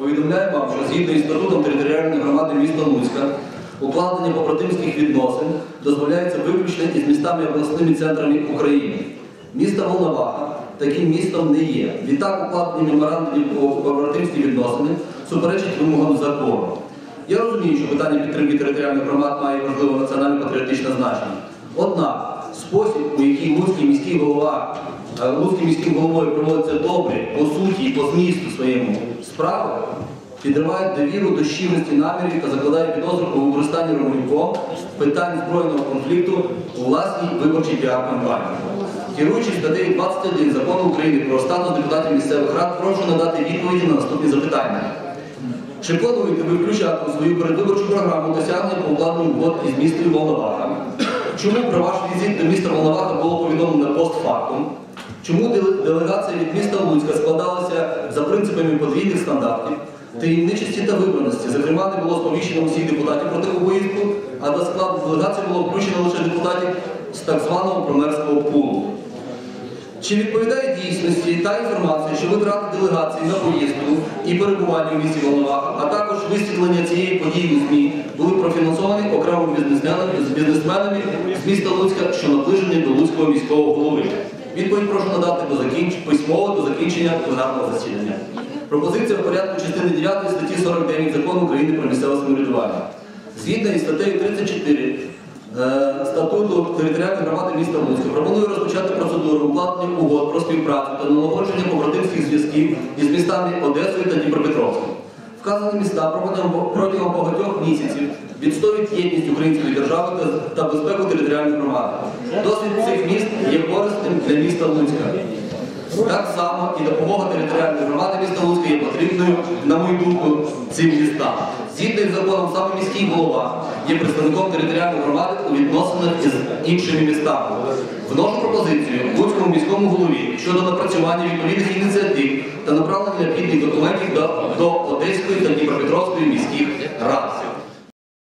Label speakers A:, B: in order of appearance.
A: Повідомляю вам, що згідно із статутом територіальної громади міста Луцька, укладення побратимських відносин дозволяється виключно із містами обласними центрами України. Місто Волноваха таким містом не є. Відтак укладені меморандумів про побратимські відносини суперечить вимогам закону. Я розумію, що питання підтримки територіальних громад має важливе національно-патріотичне значення. Однак спосіб, у який Луцький міський голова, е, Луцьким міським головою проводиться добре, по суті і по змісту своєму справи, підриває довіру до щирості намірів та закладає підозру у використанні Романюком питань збройного конфлікту у власній виборчій піар-кампанії. Керуючись статтею 21 закону України про статус депутатів місцевих рад, прошу надати відповіді на наступні запитання. Чи плануєте ви включати у свою передвиборчу програму досягнення по укладенню угод із містом Волноваха? Чому про ваш візит до міста Волновато було повідомлено постфактум? Чому делегація від міста Луцька складалася за принципами подвійних стандартів, таємничості та вибраності? Зокрема, не було сповіщено усіх депутатів про таку поїздку, а до складу делегації було включено лише депутатів з так званого промерського пулу. Чи відповідає дійсності та інформація, що витрати делегації на поїздку і перебування у місті Волноваха, а також висвітлення цієї події у ЗМІ були профінансовані окремими бізнесменами, з міста Луцька, що наближені до Луцького міського голови? Відповідь прошу надати до закінч... письмово до закінчення пленарного засідання. Пропозиція в порядку частини 9 статті 49 Закону України про місцеве самоврядування. Згідно із статтею 34 Е, статуту територіальної громади міста Луцька пропоную розпочати процедуру укладення угод про співпрацю та налагодження побратимських зв'язків із містами Одесою та Дніпропетровськом. Вказані міста протягом, багатьох місяців відстоюють єдність української держави та безпеку територіальної громади. Досвід цих міст є корисним для міста Луцька. Так само і допомога територіальної громади міста Луцька є потрібною, на мою думку, цим містам. Згідно із законом, саме міський голова є представником територіальної громади у відносинах із іншими містами. Вношу пропозицію Луцькому міському голові щодо напрацювання відповідних ініціатив та направлення необхідних документів до, до Одеської та Дніпропетровської міських рад.